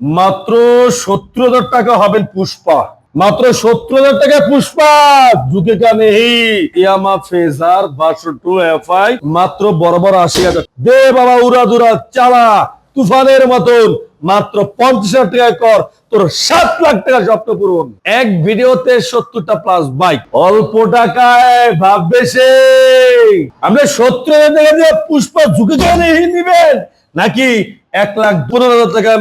মাত্র সত্তর হাজার টাকা হবেন পুষ্পা। মাত্র সত্তর হাজার টাকা পুষ্পা। ঝুঁকে কানে ইয়ামা ফেজার বারোশো টু মাত্র বরাবর আশি হাজার। দে বাবা, উড়া দুরা, চালা, তুফানের মতন। মাত্র পঞ্চাশ হাজার টাকা কর। তোর সাত লাখ টাকা স্বপ্ন পূরণ। এক ভিডিওতে সত্তরটা প্লাস বাইক অল্প টাকায় ভাববে সে আপনি সত্তর হাজার টাকা দিয়ে পুষ্পা ঝুঁকে কানে নিবেন। নাকি এক লাখ পনেরো হাজার টাকা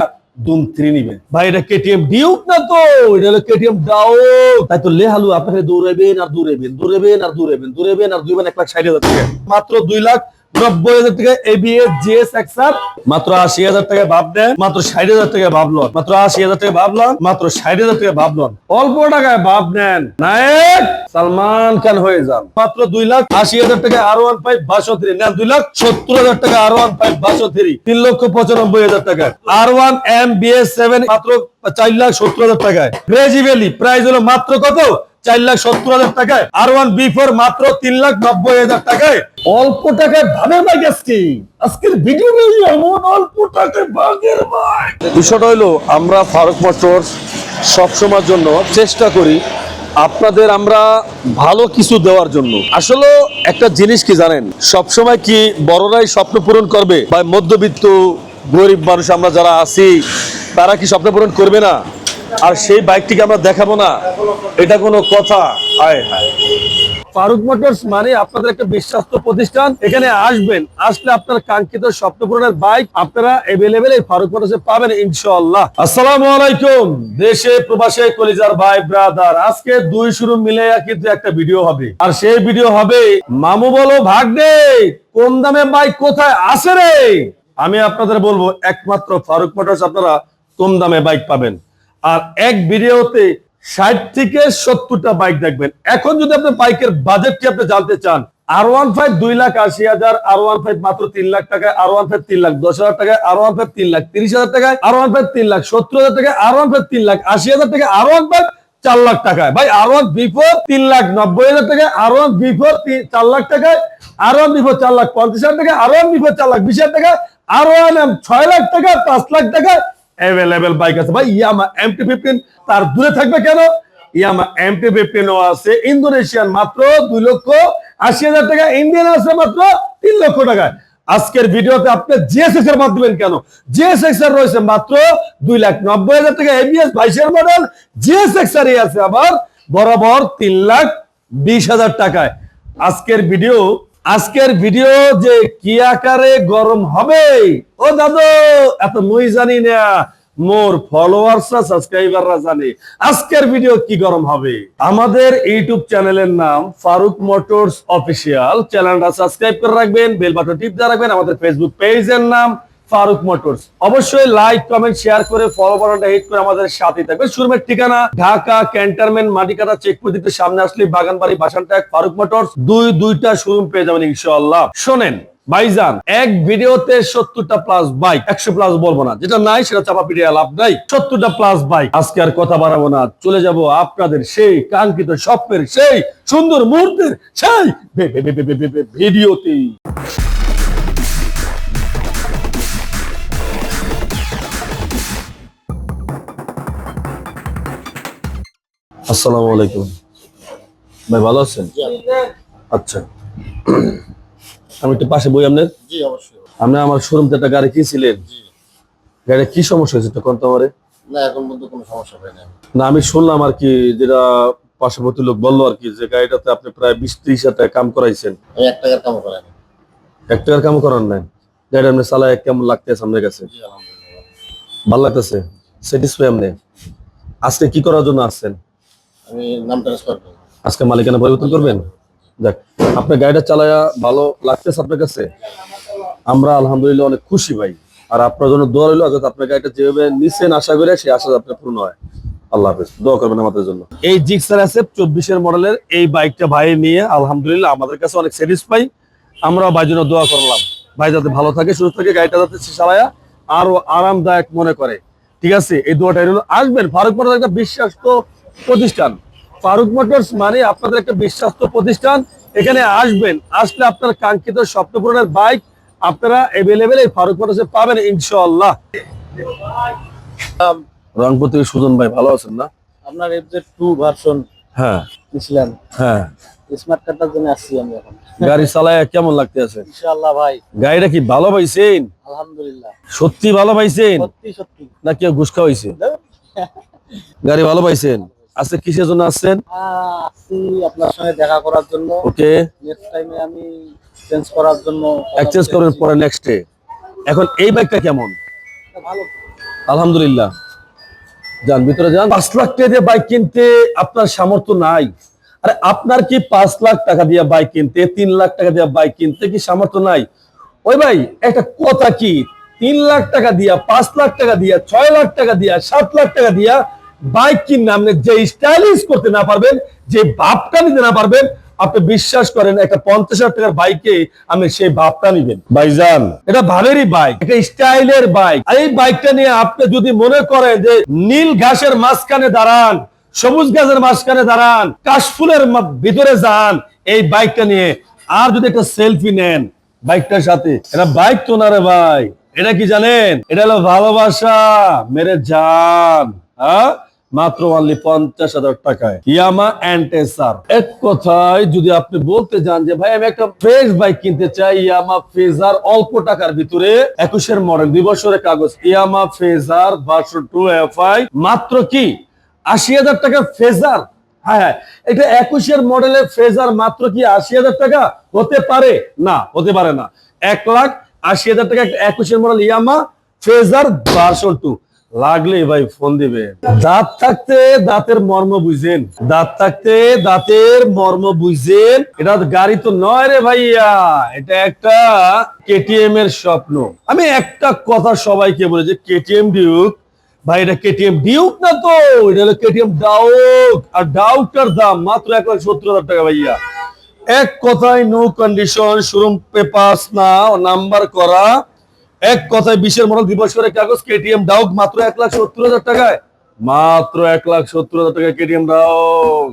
দুম থ্রি নিবেন। ভাই, এটা কেটিএম ডিউক না তো? এটা হলো কেটিএম ডাউক তাই তো লেহালু আপনাকে দৌড়াবেন আর দৌড়াবেন দৌড়াবেন আর দৌড়াবেন দৌড়াবেন আর দুইবেন এক লাখ ষাট হাজার টাকা। মাত্র দুই লাখ আশি হাজার টাকা সালমান খান হয়ে যান। মাত্র দুই লাখ আশি হাজার টাকা আর ওয়ান বাষট্টি, নেন দুই লাখ সত্তর হাজার টাকা আর ওয়ান ফাইভ বাষট্টি, তিন লক্ষ পঁচানব্বই হাজার টাকা। R one M BS seven মাত্র চার লাখ সত্তর হাজার টাকায়। ক্রেজি হলো মাত্র কত? চার লাখ সত্তর হাজার টাকায় আর ওয়ান বি ফোর মাত্র তিন লাখ নব্বই হাজার টাকায় অল্প টাকায় ভাবে বাইক আসছি আজকের ভিডিও এমন অল্প টাকায় বাইক বিষয়টা হইল আমরা ফারুক মোটরস সবসময়ের জন্য চেষ্টা করি আপনাদের আমরা ভালো কিছু দেওয়ার জন্য। আসলে একটা জিনিস কি জানেন? সবসময় কি বড়রাই স্বপ্ন পূরণ করবে? বা মধ্যবিত্ত গরিব মানুষ আমরা যারা আছি, তারা কি স্বপ্ন পূরণ করবে না? আর সেই বাইকটিকে আমরা দেখাবো না। এটা কোনো কথা। হায় হায়। ফারুক মোটরস মানে আপনাদের একটা বিশ্বাস্ত প্রতিষ্ঠান। এখানে আসবেন, আসলে আপনার কাঙ্ক্ষিত স্বপ্ন পূরণের বাইক আপনারা এভেলেবেল এই ফারুক মোটরসে পাবেন ইনশাআল্লাহ। আসসালামু আলাইকুম, দেশে, প্রবাসে, কলিজার ভাই, ব্রাদার। আজকে দুই শুরু মিলে কিন্তু একটা ভিডিও হবে। আর সেই ভিডিও হবে, মামু বলো, ভাগ্নে, কোন দামে বাইক কোথায় আছে রে? আমি আপনাদের বলব, একমাত্র ফারুক মোটরস আপনারা কম দামে বাইক পাবেন। আর এক ভিডিওতে ষাট থেকে সত্তরটা বাইক দেখবেন এখন যদি আপনি বাইকের বাজেটটি আপনি জানতে চান আর ওয়ান ফাইভ দুই লাখ আশি হাজার আর ওয়ান ফাইভ মাত্র তিন লাখ টাকায় আর ওয়ান ফাইভ তিন লাখ দশ হাজার টাকায় আর ওয়ান ফাইভ তিন লাখ তিরিশ হাজার টাকায় আর ওয়ান ফাইভ তিন লাখ সত্তর হাজার টাকায় আর ওয়ান ফাইভ তিন লাখ আশি হাজার টাকায় আর ওয়ান ফাইভ চার লাখ টাকায় ভাই আর ওয়ান বিফোর তিন লাখ নব্বই হাজার টাকায় আর ওয়ান বিফোর চার লাখ টাকায় আর ওয়ান বিফোর চার লাখ পঞ্চাশ হাজার টাকা আর ওয়ান বিফোর চার লাখ বিশ হাজার টাকা আর ওয়ান ছয় লাখ টাকা পাঁচ লাখ টাকা অ্যাভেলেবেল বাইক আছে। ভাই, ইয়ামা এমটি ফিফটিন তার দূরে থাকবে কেন? ইয়ামা এমটি ফিফটিন আছে ইন্দোনেশিয়ান, মাত্র দুই লক্ষ আশি হাজার টাকা। ইন্ডিয়ান আছে মাত্র তিন লক্ষ টাকা। আজকের ভিডিওতে আপনি জিএসএক্স এর মাধ্যমে কেন? জিএসএক্স এর রয়েছে মাত্র দুই লাখ নব্বই হাজার টাকা। এবিএস বাইশের মডেল জিএসএক্স এর আছে আবার বরাবর তিন লাখ বিশ হাজার টাকায়। আজকের ভিডিও আজকের ভিডিও যে কি আকারে গরম হবে? ও দাদু, এত মুই জানি না। মোর ফলোয়ার্সরা সাবস্ক্রাইবাররা জানে আজকের ভিডিও কি গরম হবে। আমাদের ইউটিউব চ্যানেলের নাম ফারুক মোটরস অফিসিয়াল। চ্যানেলটা সাবস্ক্রাইব করে রাখবেন, বেল বাটন টিপ দিয়ে রাখবেন। আমাদের ফেসবুক পেজের নাম ফারুক মোটরস অবশ্যই লাইক কমেন্ট শেয়ার করে ফলো বাটনটা হিট করে আমাদের সাথে থাকবে শোরুমের ঠিকানা ঢাকা ক্যান্টারমেন্ট মাটিকাটা চেকপোস্ট দিতে সামনে আসলে বাগানবাড়ি বাসানটাক ফারুক মোটরস দুই দুইটা শোরুম পেয়ে যাবেন ইনশাআল্লাহ শোনেন ভিডিওতে চলে যাব আপনাদের সেই কাঙ্ক্ষিত স্বপ্নের সেই সুন্দর মুহূর্তের সেই ভে- আসসালামু আলাইকুম। ভাই ভালো আছেন? আচ্ছা। আমি একটু পাশে বই আপনার? আপনি আমার শোরুমতে একটা গাড়ি কিনছিলেন? জি। গাড়িটা কি সমস্যা হয়েছে একটু কোন তো আমারে? না এখন পর্যন্ত কোনো সমস্যা হয় না আমি শুনলাম আর কি যেটা পার্শ্ববর্তী লোক বলল আর কি যে গাড়িটাতে আপনি প্রায় বিশ ত্রিশ হাজার টাকা কাম করাইছেন। আমি এক টাকার কাম করেন এক টাকার কাম করার নাই? গাড়িটা আপনি চালায় কেমন লাগতেছে আপনার কাছে? ভালো লাগতেছে? স্যাটিসফাই আপনি? আজকে কি করার জন্য আসছেন? আজকে মালিকানা পরিবর্তন করবেন? আপনার গাড়িটা ভালো লাগতেছে আপনার কাছে? আমরা আলহামদুলিল্লাহ অনেক খুশি ভাই। আর আপনার জন্য দোয়া রইল যাতে আপনার গাড়িটা যেভাবে নিচ্ছেন আশা করে সেই আশা আপনার পূর্ণ হয়। চব্বিশের মডেলের এই বাইকটা ভাই নিয়ে আলহামদুলিল্লাহ আমাদের কাছে অনেক স্যাটিসফাই আমরা ভাই জন্য দোয়া করলাম। ভাই যাতে ভালো থাকে, সুস্থ থাকে, গাড়িটা যাতে চালায়া আরও আরামদায়ক মনে করে। ঠিক আছে, এই দোয়াটা আসবেন, ফারুক একটা বিশ্বাস্ত প্রতিষ্ঠান। ফারুক মোটরস মানে আপনাদের একটা বিশ্বাস্ত প্রতিষ্ঠান। এখানে আসবেন আসলে আপনার কাঙ্ক্ষিত স্বপ্ন পূরণের বাইক আপনারা এভেলেবেল এই ফারুক মোটরসে পাবেন ইনশাআল্লাহ। রংপুর থেকে সুজন ভাই ভালো আছেন না? আপনার এফজেড টু ভার্সন হ্যাঁ। নিছিলেন। হ্যাঁ। স্মার্ট কার্ডটার জন্য আসছি আমি এখন। গাড়ি চালায় কেমন লাগতে আছে? ইনশাআল্লাহ ভাই। গাড়িটা কি ভালো পাইছেন? আলহামদুলিল্লাহ। সত্যি ভালো পাইছেন? সত্যি সত্যি। না কেউ ঘুষ খাওয়াইছে? গাড়ি ভালো পাইছেন? আজকে কিসের জন্য আসছেন আসছি আপনার সঙ্গে দেখা করার জন্য। ওকে। নেক্সট টাইমে আমি চেঞ্জ করার জন্য এক্সচেঞ্জ করবেন পরে নেক্সট ডে এখন এই বাইকটা কেমন? ভালো। আলহামদুলিল্লাহ। যান ভিতরে যান। পাঁচ লাখ টাকা দিয়ে বাইক কিনতে আপনার সামর্থ্য নাই। আরে আপনার কি পাঁচ লাখ টাকা দিয়ে বাইক কিনতে তিন লাখ টাকা দিয়ে বাইক কিনতে কি সামর্থ্য নাই? ওই ভাই একটা কথা কি? তিন লাখ টাকা দিয়া পাঁচ লাখ টাকা দিয়া ছয় লাখ টাকা দিয়া সাত লাখ টাকা দিয়া বাইক কিনে আপনি যে স্টাইলিশ করতে না পারবেন যে ভাবটা নিতে না পারবেন আপনি বিশ্বাস করেন একটা পঞ্চাশ হাজার টাকার বাইকে আমি সেই ভাবটা নিবেন। ভাইজান। এটা ভাবেরই বাইক একটা স্টাইলের বাইক। আর এই বাইকটা নিয়ে আপনি যদি মনে করেন যে নীল ঘাসের মাঝখানে দাঁড়ান সবুজ গাছের মাঝখানে দাঁড়ান কাশফুলের ভিতরে যান এই বাইকটা নিয়ে আর যদি একটা সেলফি নেন বাইকটার সাথে এটা বাইক তো না রে ভাই এটা কি জানেন? এটা হলো ভালোবাসা মেরে যান হ্যাঁ? মাত্র অনলি পঞ্চাশ হাজার টাকায়। ইয়ামা অ্যান্টেসার এক কথায় যদি আপনি বলতে যান যে, ভাই, আমি একটা ফ্রেশ বাইক কিনতে চাই, ইয়ামা ফেজার অল্প টাকার ভিতরে একুশের মডেল দুই বছরের কাগজ। Yamaha Fazer version two F I মাত্র কি? আশি হাজার টাকার ফেজার হ্যাঁ হ্যাঁ। এটা একুশের মডেলের ফেজার মাত্র কি আশি হাজার টাকা? হতে পারে? না, হতে পারে না। এক লাখ আশি হাজার টাকা একটা একুশের model Yamaha Fazer version two লাগলে ভাই ফোন দিবে। দাঁত থাকতে দাঁতের মর্ম বুঝেন। দাঁত থাকতে দাঁতের মর্ম বুঝেন। এটা গাড়ি তো নয় রে ভাইয়া, এটা একটা কেটিএম এর স্বপ্ন। আমি একটা কথা সবাইকে বলে যে কেটিএম ডিউক ভাই এটা কেটিএম ডিউক না তো? এটা হলো কেটিএম ডাউক আর ডাউকটার দাম মাত্র এক লাখ সত্তর হাজার টাকা ভাইয়া। এক কথায় নো কন্ডিশন শোরুম পেপাস না নাম্বার করা। এক কথায় বিশের মডেল দিবস করে কাগজ কেটিএম ডাউক মাত্র এক লাখ সত্তর হাজার টাকায়। মাত্র এক লাখ সত্তর হাজার টাকায় কেটিএম ডাউক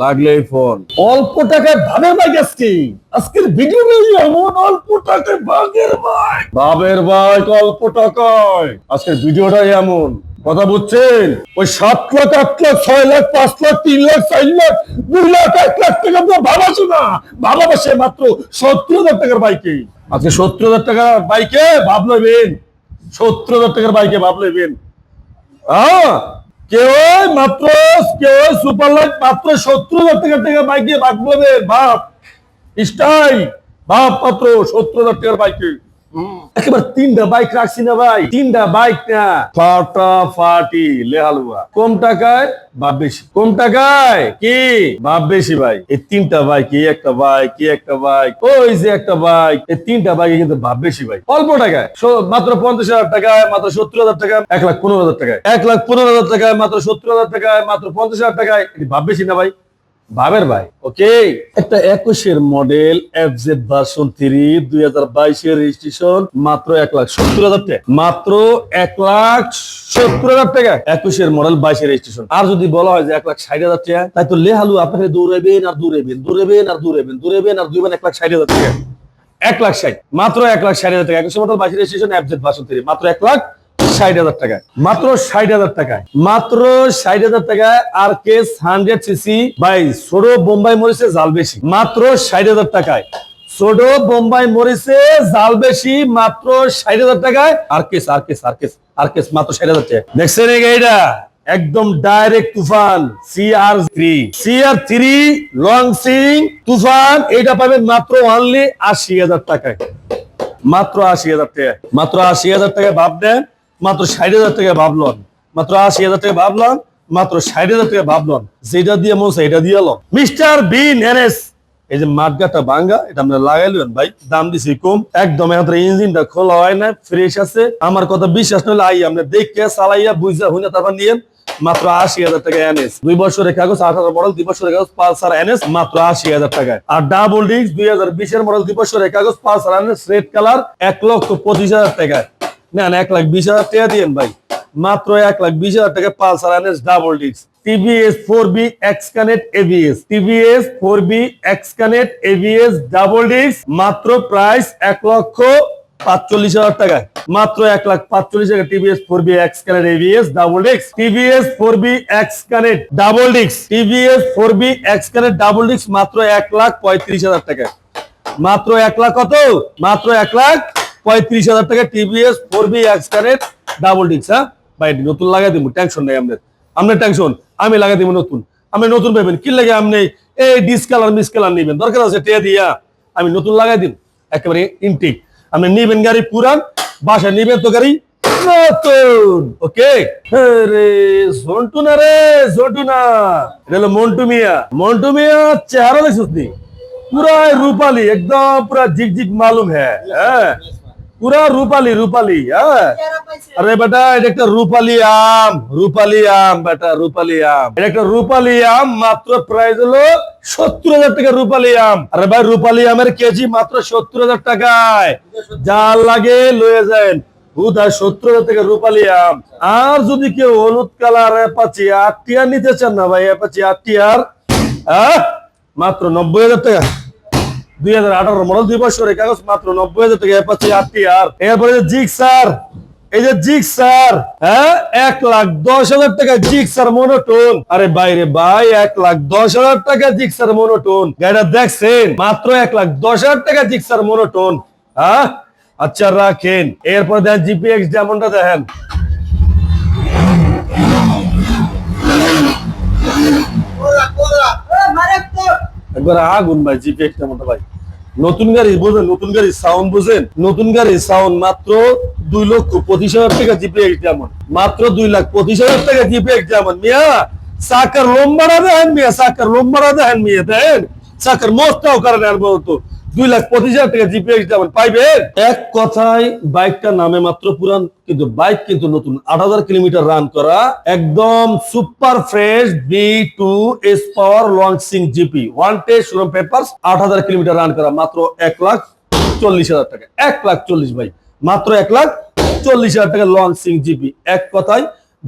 লাগলে ফোন অল্প টাকায় ভাবের বাইক আজকে আজকের ভিডিও এমন অল্প টাকায় বাঘের বাইক বাবের বাইক অল্প টাকায়। আজকের ভিডিওটাই এমন। কথা বুঝছেন? ওই সাত লাখ, আট লাখ, ছয় লাখ, পাঁচ লাখ, তিন লাখ, চার লাখ, দুই লাখ, এক লাখ টাকা তো ভাবাসো না? ভাবা বসে মাত্র সত্তর হাজার টাকার বাইকে। আজকে সত্তর হাজার টাকার বাইকে ভাব লইবেন। সত্তর হাজার টাকার বাইকে ভাব লইবেন। হ্যাঁ? কেউ মাত্র, কেউ সুপার লাইট মাত্র সত্তর হাজার টাকার টাকা বাইকে ভাগ ভাব স্টাইল। ভাব মাত্র সত্তর হাজার টাকার বাইকে। তিনটা বাইক রাখছি না ভাই, তিনটা বাইক না। ফাটাফাটি লেহালুয়া। টাকায় টাকায় ভাই। এই তিনটা বাইক কি একটা বাইক কি একটা বাইক ওই যে একটা বাইক এই তিনটা বাইকে কিন্তু বাপ ভাই। অল্প টাকায়। মাত্র পঞ্চাশ হাজার টাকায়, মাত্র সত্তর হাজার টাকা এক লাখ পনেরো হাজার টাকায়। এক লাখ পনেরো হাজার টাকায়, মাত্র সত্তর হাজার টাকায়, মাত্র পঞ্চাশ হাজার টাকায়। বাপ না ভাই? ভাবের ভাই। ওকে। একটা একুশের model F Z version three দুই হাজার বাইশের রেজিস্ট্রেশন মাত্র এক লাখ সত্তর হাজার টাকা। মাত্র এক লাখ সত্তর হাজার টাকা। একুশের মডেল বাইশের রেজিস্ট্রেশন আর যদি বলা হয় যে এক লাখ ষাট হাজার টাকা তাই তো লেহালু আপনাকে দৌড়াবেন আর দৌড়াবেন দৌড়াবেন আর দৌড়াবেন দৌড়াবেন আর দুইবেন এক লাখ ষাট হাজার টাকা। এক লাখ ষাট মাত্র এক লাখ ষাট হাজার টাকা। একুশের মডেল বাইশের registration F Z version three মাত্র এক লাখ ষাট হাজার টাকায়। মাত্র ষাট হাজার টাকায়। মাত্র ষাট হাজার টাকায় আর কেস হান্ড্রেড সিসি বাই বোম্বাই জাল বেশি। মাত্র ষাট হাজার টাকায়। বোম্বাই জাল বেশি, মাত্র ষাট হাজার টাকায় R KS R KS R KS R KS মাত্র ষাট হাজার দেখছেন এই একদম ডাইরেক্ট তুফান সিআর থ্রি সিআর থ্রি লং সিং তুফান এটা পাবেন মাত্র অনলি আশি হাজার টাকায়। মাত্র আশি হাজার টাকা মাত্র আশি হাজার টাকা ভাবলেন মাত্র ষাট হাজার টাকা ভাবলন মাত্র আশি হাজার টাকা ভাবলাম মাত্র ষাট হাজার টাকা ভাবলন যেটা দিয়ে মন এটা দিয়ে এলাম মিস্টার বিন এনএস। এই যে মাঠগাটা ভাঙ্গা, এটা আমরা লাগাইলেন ভাই। দাম দিছি কম। একদম ইঞ্জিনটা খোলা হয় না ফ্রেশ আছে। আমার কথা বিশ্বাস নলে আই, আমরা দেখে চালাইয়া, বুঝা, হুইনা, তারপর নিয়ে মাত্র আশি হাজার টাকা এনএস। দুই বছরের কাগজ আঠারো মডেল দুই বছরের কাগজ পালসার এনএস, মাত্র আশি হাজার টাকায়। আর ডাবল ডিস্ক দুই হাজার বিশের মডেল দুই বছরের কাগজ পালসার এনএস রেড কালার এক লক্ষ পঁচিশ হাজার টাকায়। না না এক লাখ বিশ হাজার টাকা দিয়েন ভাই। মাত্র এক লাখ বিশ হাজার টাকা Pulsar NS double disc TVS four B x connect ABS TVS four B x connect ABS double disc মাত্র প্রাইস এক লক্ষ পাঁচচল্লিশ হাজার মাত্র এক লাখ পাঁচচল্লিশ টাকা TVS four B x connect ABS double ডিক্স TVS four B x connect double ডিক্স TVS four B x connect double ডিক্স মাত্র এক লাখ পঁয়ত্রিশ হাজার টাকায়। মাত্র এক লাখ কত? মাত্র এক লাখ পঁয়ত্রিশ হাজার টাকা টিভিএস ফোর বি এক্সকারের ডাবল ডিক্স হ্যাঁ? ভাই নতুন লাগাই দিব টেনশন নেই আপনার আপনার টেনশন আমি লাগাই দিব নতুন। আপনি নতুন পাবেন, কি লাগে আপনি? এই ডিসকালার মিসকালার নেবেন। দরকার আছে টিয়া দিয়া। আমি নতুন লাগাই দিব একেবারে ইনটেক আপনি নিবেন গাড়ি পুরান বাসা নিবেন তো গাড়ি নতুন। ওকে রে সন্টু না রে সন্টু না। এটা মন্টু মিয়া। মন্টু মিয়া, চেহারা দেখছিস পুরা রূপালী, একদম পুরা জিক জিক মালুম হ্যাঁ হ্যাঁ? পুরা রূপালি রূপালি হ্যাঁ? আরে বেটা, এটা একটা রূপালি আম রূপালি আম, বেটা, রূপালি আম। এটা একটা রূপালি আম, মাত্র প্রাইস হলো সত্তর হাজার টাকা রূপালি আম। আরে ভাই, রূপালি আমের কেজি মাত্র সত্তর হাজার টাকায়। যা লাগে লয়ে যায় সত্তর হাজার রূপালি আম। আর যদি কেউ হলুদ কালার আটটি আর নিতে চান না ভাই আটটি আর মাত্র নব্বই হাজার টাকা। দুই হাজার আঠারো মডেল দুই বছরের কাগজ মাত্র নব্বই হাজার টাকা অ্যাপাচি আটটি আর। এরপরে যে স্যার এই যে জিগ স্যার হ্যাঁ এক লাখ দশ হাজার টাকা জিগ স্যার মনোটোন আরে বাইরে ভাই এক লাখ দশ হাজার টাকা জিগ স্যার মনোটোন গাড়িটা দেখছেন মাত্র এক লাখ দশ হাজার টাকা জিগ স্যার মনোটোন হ্যাঁ আচ্ছা রাখেন। এরপর দেখেন। জিপিএক্স যেমনটা দেখেন একবার আগুন ভাই জিপিএক্স মতো ভাই। নতুন গাড়ি বুঝেন, নতুন গাড়ি সাউন্ড বুঝেন। নতুন গাড়ি সাউন্ড মাত্র দুই লক্ষ পঁচিশ হাজার টাকা জিপিএক্স যেমন। মাত্র দুই লাখ পঁচিশ হাজার টাকা জিপিএক্স যেমন। মিয়া সাকার লম্বারা দেন মিয়া সাকার লম্বারা দেন মিয়া দেন সাকার মোস্টাও করেন আর বলতো। দুই লাখ পঁচিশ হাজার টাকা জিপিএক্স যেমন পাইবেন। এক কথায় বাইকটা নামে মাত্র পুরান, কিন্তু বাইক কিন্তু নতুন, আট হাজার কিলোমিটার রান করা, একদম super fresh B two S power launching GP one test papers আট হাজার কিলোমিটার রান করা, মাত্র এক লাখ চল্লিশ হাজার টাকা, এক লাখ চল্লিশ ভাই, মাত্র এক লাখ চল্লিশ হাজার টাকা লঞ্চিং জিপি এক কথায়,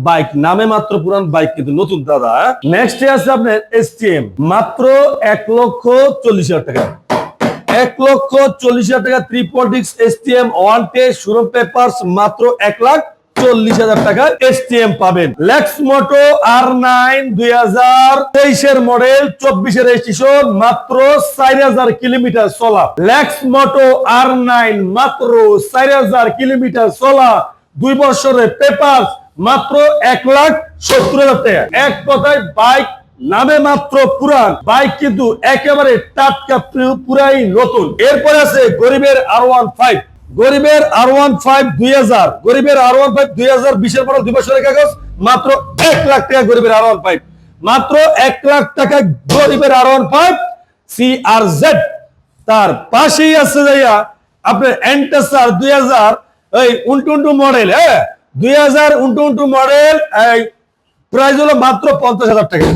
বাইক নামে মাত্র পুরান, বাইক কিন্তু নতুন, দাদা। নেক্সট আছে আপনার এসটিএম মাত্র এক লক্ষ চল্লিশ হাজার টাকা। এক লক্ষ চল্লিশ হাজার টাকা থ্রি politics STM one test showroom papers মাত্র এক লাখ চল্লিশ হাজার টাকা এসটিএম পাবেন। লেক্স মোটো আর নাইন দুই হাজার তেইশের মডেল চব্বিশের রেজিস্ট্রেশন মাত্র চার হাজার কিলোমিটার চলা। লেক্স মোটো আর নাইন মাত্র চার হাজার কিলোমিটার চলা। দুই বছরের পেপার মাত্র এক লাখ সত্তর হাজার টাকা। এক কথায় বাইক নামে মাত্র পুরান বাইক কিন্তু একেবারে টাটকা পুরাই নতুন। এরপরে আছে গরিবের আর ওয়ান ফাইভ গরিবের আর ওয়ান ফাইভ দুই হাজার। গরিবের আর ওয়ান ফাইভ দুই হাজার বিশের পর দুই বছরের কাগজ, মাত্র এক লাখ টাকা গরিবের আর ওয়ান ফাইভ মাত্র এক লাখ টাকা গরিবের R one five C R Z তার পাশেই আছে যাইয়া, আপনার এন্টাসার দুই হাজার, এই উন্টু উন্টু মডেল হ্যাঁ? দুই হাজার উন্টু উন্টু মডেল এই প্রাইস হলো মাত্র পঞ্চাশ হাজার টাকা।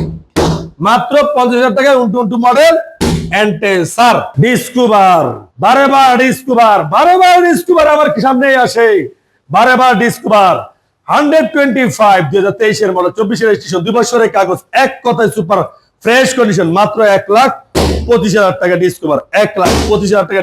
মাত্র পঞ্চাশ হাজার টাকা উন্টু উন্টু মডেল এক লাখ পঁচিশ হাজার টাকা এক লাখ পঁচিশ হাজার টাকা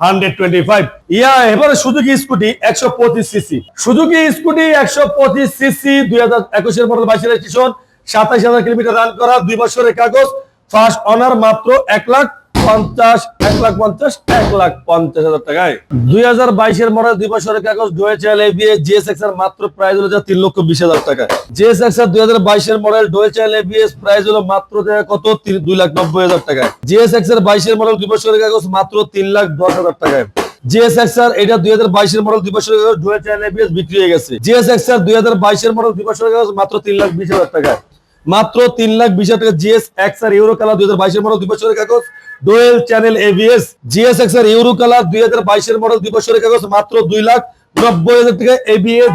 হান্ড্রেড টোয়েন্টি ফাইভ ইয়া, এবারে সুজুকি স্কুটি একশো পঁচিশ সিসি সুজুকি স্কুটি একশো পঁচিশ সিসি দুই হাজার একুশের মডেল বাইশের রেজিস্ট্রেশন সাতাশ হাজার কিলোমিটার রান করা দুই বছরের কাগজ। ফার্স্ট অনার মাত্র এক লাখ পঞ্চাশ, এক লাখ পঞ্চাশ, এক লাখ পঞ্চাশ হাজার টাকায়। দুই হাজার বাইশের মডেল দুই বছরের কাগজ ডোয়েচাল এবিএ জিএস এক্সের মাত্র প্রাইস হলো তিন লক্ষ বিশ হাজার টাকা। জিএস এক্সের দুই হাজার বাইশের মডেল ডোয়েচাল এবিএস প্রাইস হলো মাত্র কত? দুই লাখ নব্বই হাজার টাকায়। জিএস এক্সের বাইশের মডেল দুই বছরের কাগজ মাত্র তিন লাখ দশ হাজার টাকায়। জিএস এক্সআর এটা দুই হাজার বাইশের মডেল দুই বছরের কাগজ ডুয়েল চ্যানেল বিক্রি হয়ে গেছে। জিএসএক্সআর দুই হাজার বাইশের মডেল দুই কাগজ মাত্র তিন লাখ বিশ হাজার টাকায়। মাত্র তিন লাখ বিশ হাজার টাকা GS X R euro colour দুই হাজার বাইশের মডেল দুই বছরের কাগজ। Dual channel ABS GS X R euro colour দুই হাজার বাইশের মডেল দুই বছরের কাগজ, মাত্র দুই লাখ নব্বই হাজার টাকা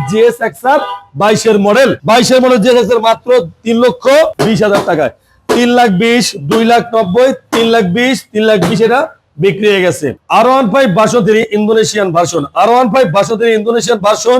জিএস বাইশের মডেল বাইশের মডেল জিএস মাত্র তিন লক্ষ বিশ হাজার টাকায়। তিন লাখ বিশ, দুই লাখ নব্বই, তিন লাখ বিশ, তিন লাখ বিশ এটা বিক্রি হয়ে গেছে। আর ওয়ান ফাইভ বাসন্তী Indonesian version R one five বাসন্তী ইন্দোনেশিয়ান ভার্সন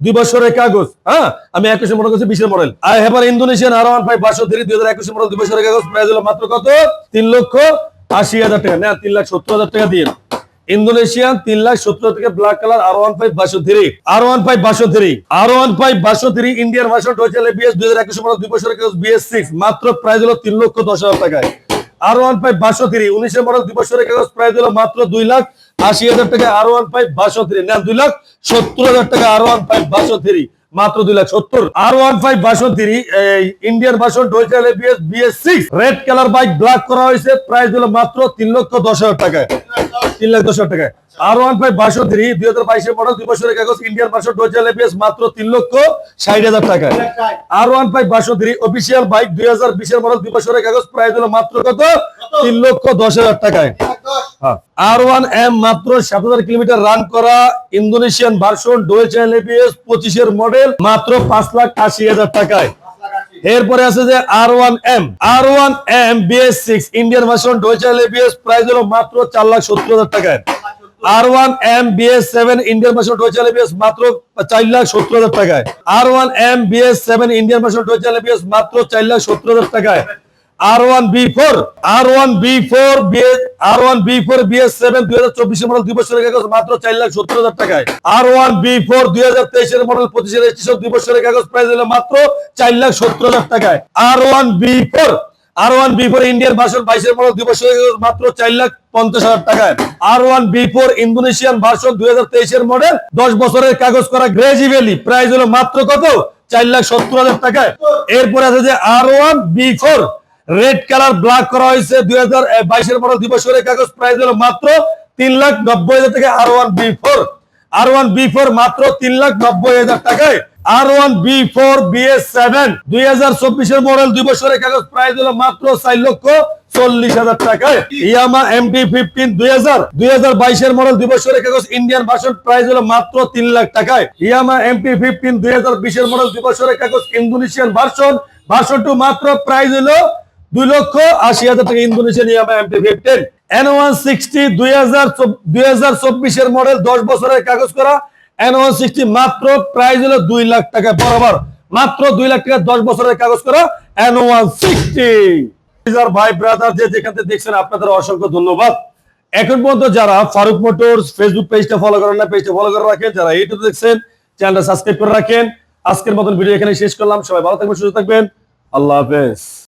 দুই বছরের কাগজ হ্যাঁ? আমি একুশে মডেল করছি বিশের model. I have Indonesian R one five বাসো থ্রি দুই হাজার একুশে মডেল, দুই বছরের কাগজ, প্রাইস হলো মাত্র কত? তিন লক্ষ আশি হাজার টাকা। না, তিন লাখ সত্তর হাজার টাকা দিয়ে। ইন্দোনেশিয়ান, তিন লাখ সত্তর থেকে black colour R one five বাসো থ্রি আর ওয়ান ফাইভ বাসো থ্রি আর ওয়ান ফাইভ বাসো three Indian version dual BS দুই হাজার একুশে মডেল, দুই বছরের কাগজ বিএস সিক্স মাত্র প্রাইস হলো তিন লক্ষ দশ হাজার টাকায়। আর ওয়ান ফাইভ বাসো থ্রি উনিশের মডেল, দুই বছরের কাগজ, প্রাইস হলো মাত্র দুই লাখ আশি হাজার টাকা আর ওয়ান ফাইভ বাসো থ্রি না, দুই লাখ সত্তর হাজার টাকা আর ওয়ান ফাইভ বাসো থ্রি মাত্র দুই লাখ সত্তর। আর ওয়ান ফাইভ বাসন থ্রি ইন্ডিয়ান বাসন dual ABS BS six red colour bike black করা হয়েছে প্রাইস হলো মাত্র তিন লক্ষ দশ হাজার টাকায়। তিন লাখ দশ হাজার টাকায়। আর ওয়ান ফাইভ বাসন থ্রি দুই হাজার বাইশের মডেল দুই বছরের কাগজ ইন্ডিয়ান বাসন ডোয়েল এবিএস মাত্র তিন লক্ষ ষাট হাজার টাকায়। আর ওয়ান ফাইভ বাসন থ্রি অফিসিয়াল বাইক দুই হাজার বিশের মডেল দুই বছরের কাগজ প্রাইস হলো মাত্র কত? তিন লক্ষ দশ হাজার টাকায়। আর ওয়ান এম মাত্র সাত হাজার কিলোমিটার লাখ আশি হাজার টাকায়। এরপরে আছে M R one M BS six Indian মাত্র চার লাখ সত্তর হাজার টাকায়। R one M BS seven Indian version dual ABS মাত্র চার লাখ সত্তর হাজার টাকায়। টাকায়। R one B four R one B four R one B four BS seven দুই হাজার চব্বিশের মডেল দুই কাগজ মাত্র চার লাখ সত্তর হাজার টাকায়। আর ওয়ান বি ফোর দুই হাজার তেইশের মডেল পঁচিশের দুই বছরের কাগজ প্রাইস মাত্র চার লাখ সত্তর হাজার টাকায়। R one B four R one B four Indian version বাইশের মডেল দুই বছরের কাগজ মাত্র চার লাখ পঞ্চাশ হাজার টাকায়। R one B four Indonesian version দুই হাজার তেইশের মডেল দশ বছরের কাগজ করা গ্রেজি ভ্যালি প্রাইস হলো মাত্র কত? চার লাখ সত্তর হাজার টাকায়। এরপরে আছে যে R one B four red colour black করা হয়েছে। দুই হাজার বাইশের কাগজ প্রাইস হলো মাত্র তিন লাখ নব্বই হাজার টাকা R one B four R one B four মাত্র তিন লাখ নব্বই হাজার টাকায়। R one B four BS seven দুই হাজার চব্বিশের মডেল দুই বছরের কাগজ প্রাইস হলো মাত্র চার লক্ষ চল্লিশ হাজার টাকায়। ইয়ামা এম এমটি ফিফটিন দুই হাজার। দুই হাজার বাইশের মডেল দুই বছরের কাগজ ইন্ডিয়ান ভার্সন প্রাইস হলো মাত্র তিন লাখ টাকায়। ইয়ামা এমটি ফিফটিন দুই হাজার বিশের মডেল দুই বছরের কাগজ ইন্দোনেশিয়ান ভার্সন ভার্সন টু মাত্র প্রাইস হলো দুই লক্ষ আশি হাজার টাকা Indonesian Yamaha MT fifteen N one sixty দুই চব্বিশের মডেল দশ বছরের কাগজ করা। এন ওয়ান সিক্সটি মাত্র প্রাইস হলো দুই লাখ টাকা বরাবর। মাত্র দুই লাখ টাকা দশ বছরের কাগজ করা এন ওয়ান সিক্সটি ভাই ব্রাদার যে যেখান থেকে দেখছেন, আপনাদের অসংখ্য ধন্যবাদ। এখন পর্যন্ত যারা ফারুক মোটরস ফেসবুক পেজটা ফলো করেন না পেজটা ফলো করে রাখেন। যারা ইউটিউব দেখছেন চ্যানেলটা সাবস্ক্রাইব করে রাখেন। আজকের মতন ভিডিও এখানে শেষ করলাম। সবাই ভালো থাকবেন, সুস্থ থাকবেন। আল্লাহ হাফেজ।